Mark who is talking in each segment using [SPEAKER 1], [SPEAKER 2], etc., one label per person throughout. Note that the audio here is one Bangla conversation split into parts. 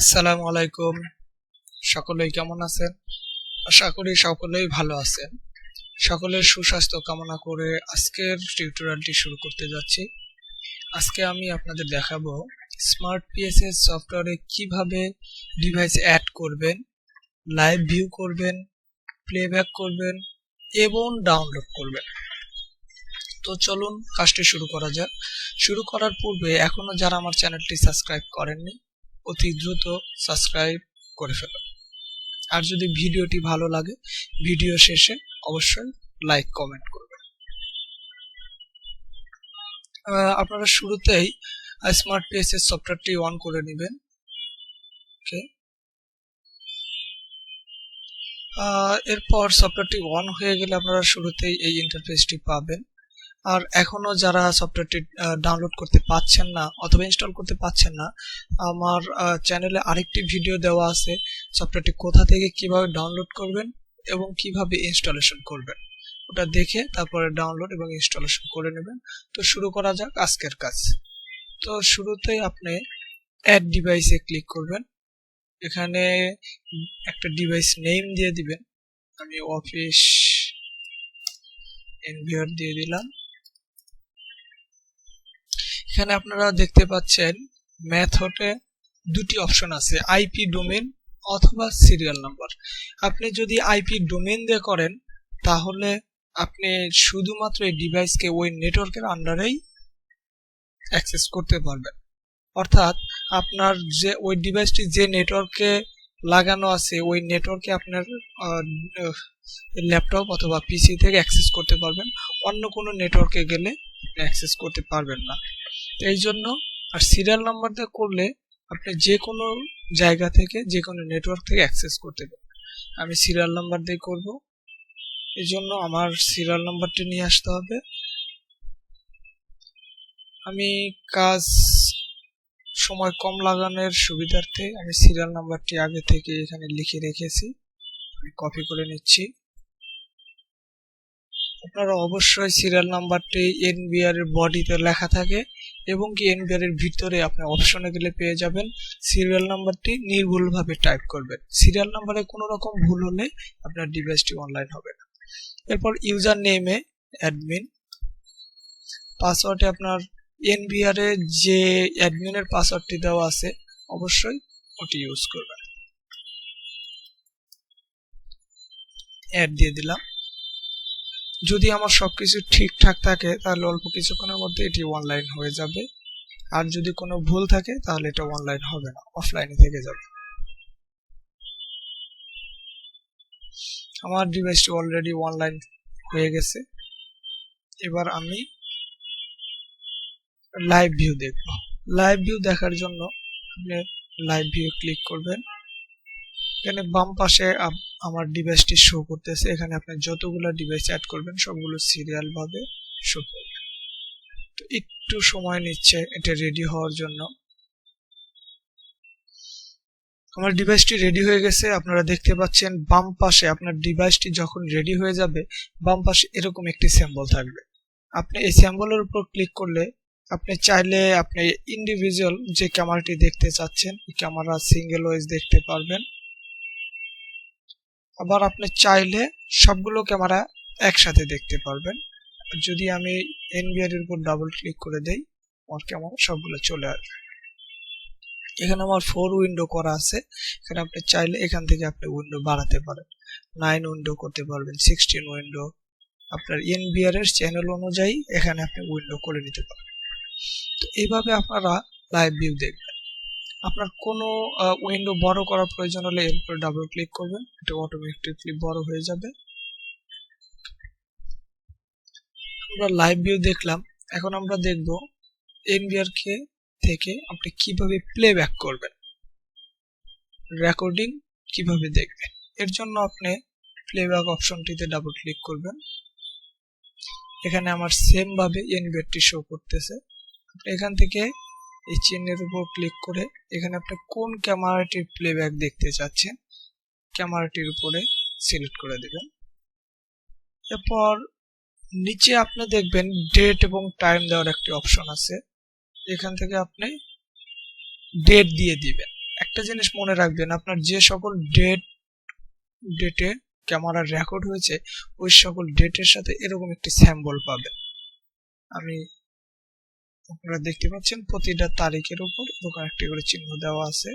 [SPEAKER 1] আসসালামু আলাইকুম। সকলেই কেমন আছেন? আশা করি সকলেই ভালো আছেন। সকলের সুস্বাস্থ্য কামনা করে আজকের টিউটোরিয়ালটি শুরু করতে যাচ্ছি। আজকে আমি আপনাদের দেখাবো স্মার্ট পিএসএস সফটওয়্যারে কীভাবে ডিভাইস অ্যাড করবেন, লাইভ ভিউ করবেন, প্লেব্যাক করবেন এবং ডাউনলোড করবেন। তো চলুন কাজটি শুরু করা যাক। শুরু করার পূর্বে এখনও যারা আমার চ্যানেলটি সাবস্ক্রাইব করেননি অতি দ্রুত সাবস্ক্রাইব করে ফেলুন আর যদি ভিডিওটি ভালো লাগে, ভিডিও শেষে অবশ্যই লাইক কমেন্ট করবেন আপনারা শুরুতেই স্মার্ট পিএসএস সফটওয়্যারটি অন করে নেবেন। ওকে এরপর সফটওয়্যারটি অন হয়ে গেলে আপনারা শুরুতেই এই ইন্টারফেসটি পাবেন। আর এখনও যারা সফটওয়্যারটি ডাউনলোড করতে পাচ্ছেন না অথবা ইনস্টল করতে পাচ্ছেন না, আমার চ্যানেলে আরেকটি ভিডিও দেওয়া আছে সফটওয়্যারটি কোথা থেকে কীভাবে ডাউনলোড করবেন এবং কীভাবে ইনস্টলেশন করবেন। ওটা দেখে তারপরে ডাউনলোড এবং ইনস্টলেশন করে নেবেন। তো শুরু করা যাক আজকের কাজ। তো শুরুতেই আপনি অ্যাড ডিভাইসে ক্লিক করবেন। এখানে একটা ডিভাইস নেম দিয়ে দিবেন। আমি অফিস এনভিআর দিয়ে দিলাম। এখানে আপনারা দেখতে পাচ্ছেন মেথডে দুটি অপশন আছে আইপি ডোমেন অথবা সিরিয়াল নাম্বার আপনি যদি আইপি ডোমেন দিয়ে করেন, তাহলে আপনি শুধুমাত্র এই ডিভাইসকে ওই নেটওয়ার্কের আন্ডারেই অ্যাক্সেস করতে পারবেন। অর্থাৎ আপনার যে ওই ডিভাইসটি যে নেটওয়ার্কে লাগানো আছে, ওই নেটওয়ার্কে আপনার ল্যাপটপ অথবা পিসি থেকে অ্যাক্সেস করতে পারবেন। অন্য কোনো নেটওয়ার্কে গেলে অ্যাক্সেস করতে পারবেন না। এই জন্য আর সিরিয়াল নাম্বার দিয়ে করলে আপনি যে কোনো জায়গা থেকে যে কোনো নেটওয়ার্ক থেকে অ্যাক্সেস করতে পারবেন আমি সিরিয়াল নাম্বার দিয়ে করব। এই জন্য আমার সিরিয়াল নাম্বারটি নিয়ে আসতে হবে। আমি কাজ সময় কম লাগানোর সুবিধার্থে আমি সিরিয়াল নাম্বারটি আগে থেকে এখানে লিখে রেখেছি। আমি কপি করে নিচ্ছি। আপনারা অবশ্যই সিরিয়াল নাম্বারটি এনবিআর এর বডিতে লেখা থাকে। এবং কি এনবিআর এর ভিতরে আপনি অপশনে গেলে পেয়ে যাবেন সিরিয়াল নাম্বারটি নির্ভুলভাবে টাইপ করবেন। সিরিয়াল নাম্বারে কোনো রকম ভুল হলে আপনার ডিভাইসটি অনলাইন হবে না। এরপর ইউজার নেমে অ্যাডমিন পাসওয়ার্ডে আপনার এনবিআর যে অ্যাডমিনের পাসওয়ার্ডটি দেওয়া আছে, অবশ্যই ওটি ইউজ করবেন। অ্যাড দিয়ে দিলাম। যদি আমার সবকিছু ঠিকঠাক থাকে, তাহলে অল্প কিছুক্ষণের মধ্যে এটি অনলাইন হয়ে যাবে। আর যদি কোনো ভুল থাকে, তাহলে এটা অনলাইন হবে না অফলাইনে থেকে যাবে। আমার ডিভাইসটি অলরেডি অনলাইন হয়ে গেছে। এবার আমি লাইভ ভিউ দেখব। লাইভ ভিউ দেখার জন্য আপনি লাইভ ভিউ ক্লিক করবেন। এখানে বাম পাশে আমার ডিভাইসটি শো করতেছে। এখানে আপনি যতগুলো ডিভাইস অ্যাড করবেন, সবগুলো সিরিয়াল ভাবে শো করবে। তো একটু সময় নিচ্ছে এটা রেডি হওয়ার জন্য। আমার ডিভাইসটি রেডি হয়ে গেছে। আপনারা দেখতে পাচ্ছেন বাম পাশে আপনার ডিভাইসটি যখন রেডি হয়ে যাবে, বাম পাশে এরকম একটি স্যাম্বল থাকবে। আপনি এই স্যাম্বলের উপর ক্লিক করলে আপনি চাইলে আপনি ইন্ডিভিজুয়াল যে ক্যামেরাটি দেখতে চাচ্ছেন ক্যামেরা সিঙ্গেল ওয়েজ দেখতে পারবেন। আবার আপনি চাইলে সবগুলো ক্যামেরা একসাথে দেখতে পারবেন। যদি আমি এনবিআর এর উপর ডাবল ক্লিক করে দেই, আমার ক্যামেরা সবগুলো চলে আসবে। এখানে আমার ফোর উইন্ডো করা আছে। এখানে আপনি চাইলে এখান থেকে আপনি উইন্ডো বাড়াতে পারেন। নাইন উইন্ডো করতে পারবেন সিক্সটিন উইন্ডো আপনার এনবিআর এর চ্যানেল অনুযায়ী এখানে আপনি উইন্ডো করে নিতে পারেন। তো এইভাবে আপনারা লাইভ ভিউ দেখবেন। আপনার কোনো উইন্ডো বড় করার প্রয়োজন হলে এর উপরে ডাবল ক্লিক করবেন, এটা অটোমেটিকলি বড় হয়ে যাবে। আমরা লাইভ ভিউ দেখলাম, এখন আমরা দেখব এনবিআর কে থেকে আপনি কীভাবে প্লেব্যাক করবেন রেকর্ডিং কীভাবে দেখবেন। এর জন্য আপনি প্লেব্যাক অপশনটিতে ডাবল ক্লিক করবেন। এখানে আমার সেম ভাবে এনবিআরটি শো করতেছে। এখান থেকে এই চিহ্নের উপর ক্লিক করে এখানে আপনি কোন ক্যামেরাটির প্লেব্যাক দেখতে চাচ্ছেন ক্যামেরাটির উপরে সিলেক্ট করে দেবেন। এরপর নিচে আপনি দেখবেন ডেট এবং টাইম দেওয়ার একটি অপশন আছে। এখান থেকে আপনি ডেট দিয়ে দিবেন। একটা জিনিস মনে রাখবেন, আপনার যে সকল ডেট ডেটে ক্যামেরার রেকর্ড হয়েছে, ওই সকল ডেটের সাথে এরকম একটি স্যাম্বল পাবেন। আমি আপনারা দেখতে পাচ্ছেন প্রতিটা তারিখের উপর এরকম একটি করে চিহ্ন দেওয়া আছে।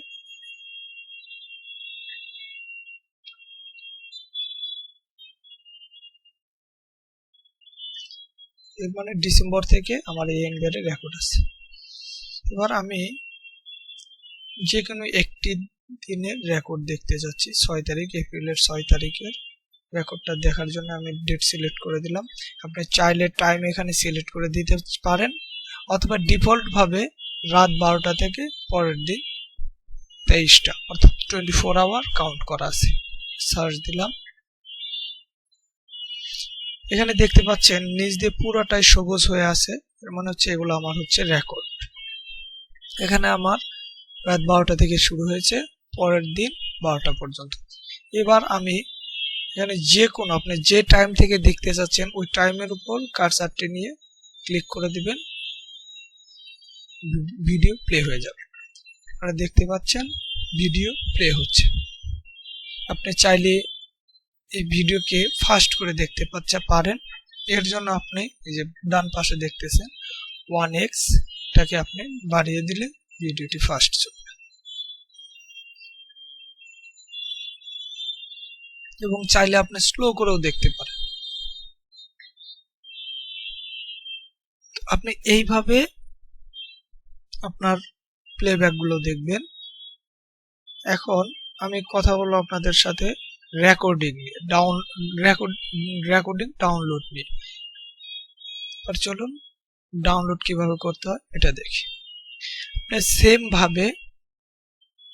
[SPEAKER 1] এর মানে ডিসেম্বর থেকে আমার এই এনবিআর রেকর্ড আছে। এবার আমি যে কোনো একটি দিনের রেকর্ড দেখতে যাচ্ছি। ছয় তারিখ, এপ্রিলের ছয় তারিখের রেকর্ডটা দেখার জন্য আমি ডেট সিলেক্ট করে দিলাম। আপনি চাইলে টাইম এখানে সিলেক্ট করে দিতে পারেন। অথবা ডিফল্ট ভাবে রাত বারোটা থেকে পরের দিন তেইশটা, অর্থাৎ টোয়েন্টি ফোর আওয়ার কাউন্ট করা আছে। সার্চ দিলাম। এখানে দেখতে পাচ্ছেন, নিচ দিয়ে পুরোটাই সবুজ হয়ে আছে। মানে হচ্ছে এগুলো আমার হচ্ছে রেকর্ড এখানে আমার রাত বারোটা থেকে শুরু হয়েছে, পরের দিন বারোটা পর্যন্ত। এবার আমি এখানে যে কোনো, আপনি যে টাইম থেকে দেখতে চাচ্ছেন, ওই টাইমের উপর কারসারটি নিয়ে ক্লিক করে দিবেন। ভিডিও প্লে হয়ে যাবে। আপনারা দেখতে পাচ্ছেন ভিডিও প্লে হচ্ছে। আপনি চাইলে এই ভিডিওকে ফাস্ট করে দেখতে পাচ্ছে পারেন। এর জন্য আপনি এই যে ডান পাশে দেখতেছেন ওয়ান এক্স এটাকে আপনি বাড়িয়ে দিলে ভিডিওটি ফাস্ট চলবে। এবং চাইলে আপনি স্লো করেও দেখতে পারেন। আপনি এইভাবে আপনার প্লেব্যাকগুলো দেখবেন। এখন আমি কথা বলব আপনাদের সাথে recording down record recording download নিয়ে। আর চলুন ডাউনলোড কীভাবে করতে হয় এটা দেখি। সেম ভাবে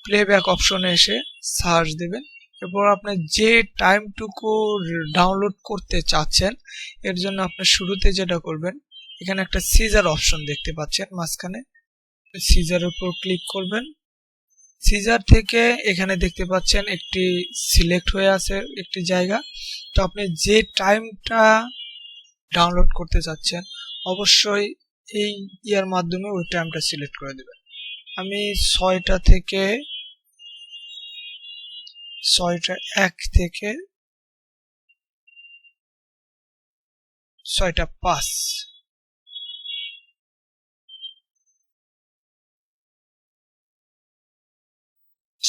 [SPEAKER 1] প্লেব্যাক অপশনে এসে সার্চ দেবেন, এরপর আপনি যে টাইমটুকু ডাউনলোড করতে চাচ্ছেন, এর জন্য আপনি শুরুতে যেটা করবেন, এখানে একটা সিজার অপশন দেখতে পাচ্ছেন, মাঝখানে। সিজারের উপর ক্লিক করবেন। সিজার থেকে এখানে দেখতে পাচ্ছেন একটি সিলেক্ট হয়ে আছে একটি জায়গা। তো আপনি যে টাইমটা ডাউনলোড করতে চাচ্ছেন, অবশ্যই এই ইয়ার মাধ্যমে ওই টাইমটা সিলেক্ট করে দেবেন। আমি ছয়টা থেকে, ছয়টা এক থেকে, ছয়টা পাঁচ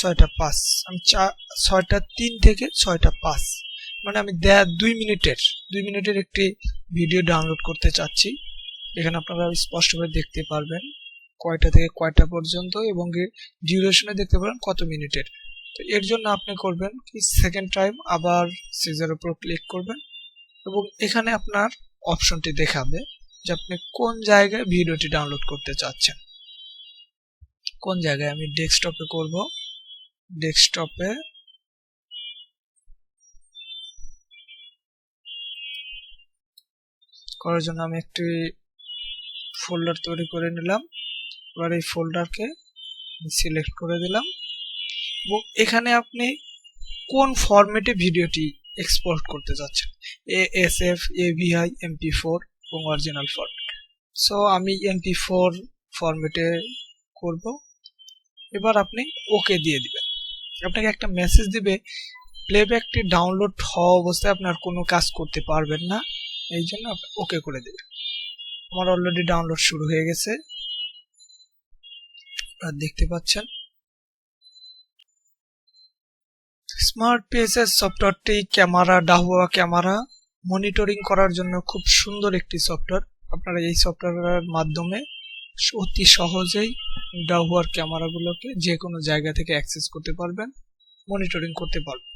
[SPEAKER 1] ছয়টা পাঁচ। আমি চা ছয়টা তিন থেকে ছয়টা পাঁচ। মানে আমি দেয়া দুই মিনিটের দুই মিনিটের একটি ভিডিও ডাউনলোড করতে চাচ্ছি। এখানে আপনারা স্পষ্টভাবে দেখতে পারবেন কয়টা থেকে কয়টা পর্যন্ত এবং ডিউরেশনে দেখতে পারেন কত মিনিটের। তো এর জন্য আপনি করবেন কি সেকেন্ড টাইম আবার সিজার উপর ক্লিক করবেন এবং এখানে আপনার অপশনটি দেখাবে যে আপনি কোন জায়গায় ভিডিওটি ডাউনলোড করতে চাচ্ছেন। কোন জায়গায়? আমি ডেস্কটপে করব। ডেস্কটপে। করার জন্য আমি একটি ফোল্ডার তৈরি করে নিলাম। এবার এই ফোল্ডারকে সিলেক্ট করে দিলাম। এবং এখানে আপনি কোন ফরম্যাটে ভিডিওটি এক্সপোর্ট করতে যাচ্ছেন? A S F A VI MP four এবং অরিজিনাল ফরম্যাট। সো আমি এমপি ফোর ফরম্যাটে করব। এবার আপনি ওকে দিয়ে দিবেন। আপনাকে একটা মেসেজ দিবে প্লেব্যাকটি ডাউনলোড হওয়া অবস্থায় আপনার কোনো কাজ করতে পারবেন না, এই জন্য ওকে করে দেবেন। আমার অলরেডি ডাউনলোড শুরু হয়ে গেছে। আপনারা দেখতে পাচ্ছেন। স্মার্ট পিএসএস সফটওয়্যারটি ক্যামেরা, ডাহুয়া ক্যামেরা মনিটরিং করার জন্য খুব সুন্দর একটি সফটওয়্যার আপনারা এই সফটওয়্যারের মাধ্যমে অতি সহজেই ডাহুয়ার ক্যামেরাগুলোকে যে কোনো জায়গা থেকে অ্যাক্সেস করতে পারবেন, মনিটরিং করতে পারবেন।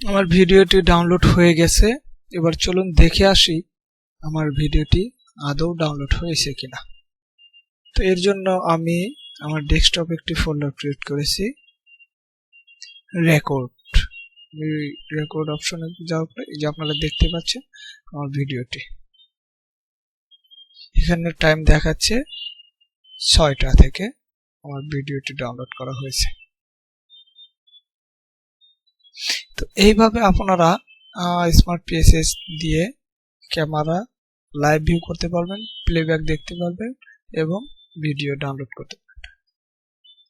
[SPEAKER 1] আমার ভিডিওটি ডাউনলোড হয়ে গেছে, এবার চলুন দেখে আসি আমার ভিডিওটি আদৌ ডাউনলোড হয়েছে কিনা। তো এর জন্য আমি আমার ডেস্কটপ একটি ফোল্ডার ক্রিয়েট করেছি, রেকর্ড। রেকর্ড অপশনে যাওয়ার পরে এই যে আপনারা দেখতে পাচ্ছেন আমার ভিডিওটি। এখানে টাইম দেখাচ্ছে ছয়টা থেকে আমার ভিডিওটি ডাউনলোড করা হয়েছে। তো এইভাবে আপনারা স্মার্ট পিএসএস দিয়ে ক্যামেরা লাইভ ভিউ করতে পারবেন প্লেব্যাক দেখতে পারবেন এবং ভিডিও ডাউনলোড করতে পারবেন।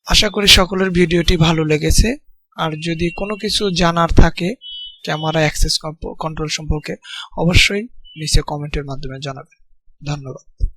[SPEAKER 1] আশা করি সকলের ভিডিওটি ভালো লেগেছে। আর যদি কোনো কিছু জানার থাকে ক্যামেরা অ্যাক্সেস কন্ট্রোল সম্পর্কে, অবশ্যই নিচে কমেন্টের মাধ্যমে জানাবেন। ধন্যবাদ।